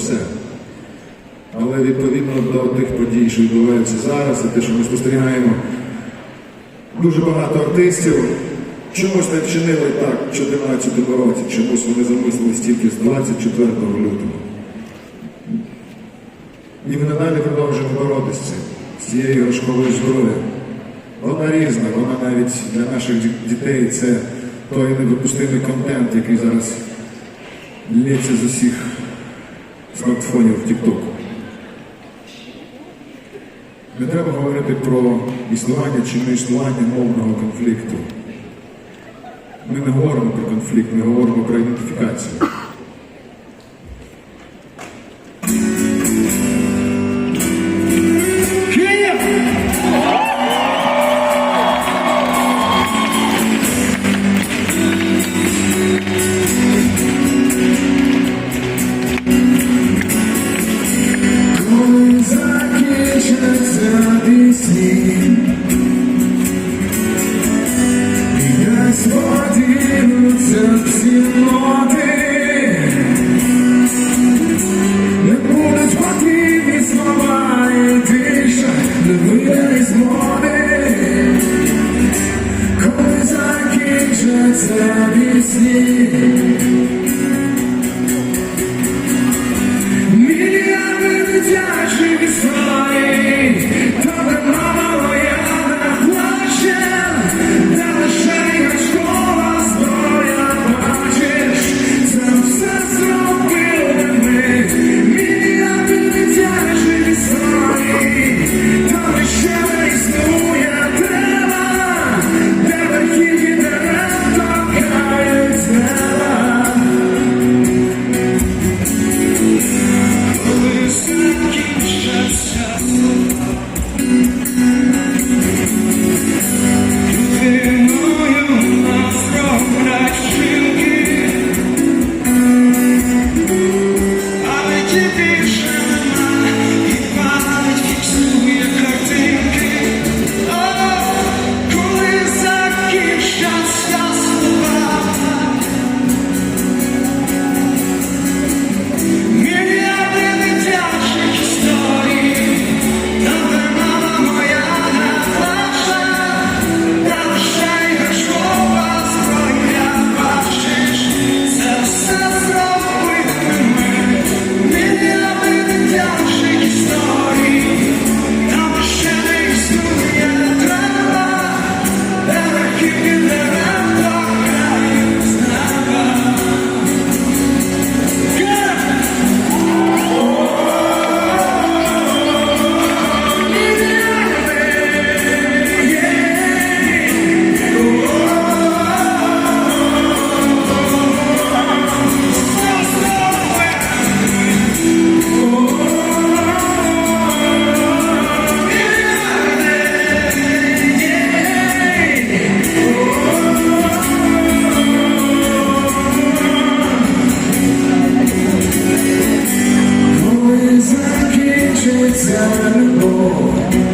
все. Але відповідно до тих подій, що відбуваються зараз, і те, що ми спостерігаємо, дуже багато артистів чомусь не вчинили так в 2014 році, чомусь вони замислились тільки з 24 лютого. І ми надалі продовжуємо боротися з цією іграшковою зброєю. Вона різна, вона навіть для наших дітей це той недопустимий контент, який зараз лється з усіх смартфонів в TikTok. Не треба говорити про існування чи не існування мовного конфлікту. Ми не говоримо про конфлікт, ми говоримо про ідентифікацію. ister misin? I know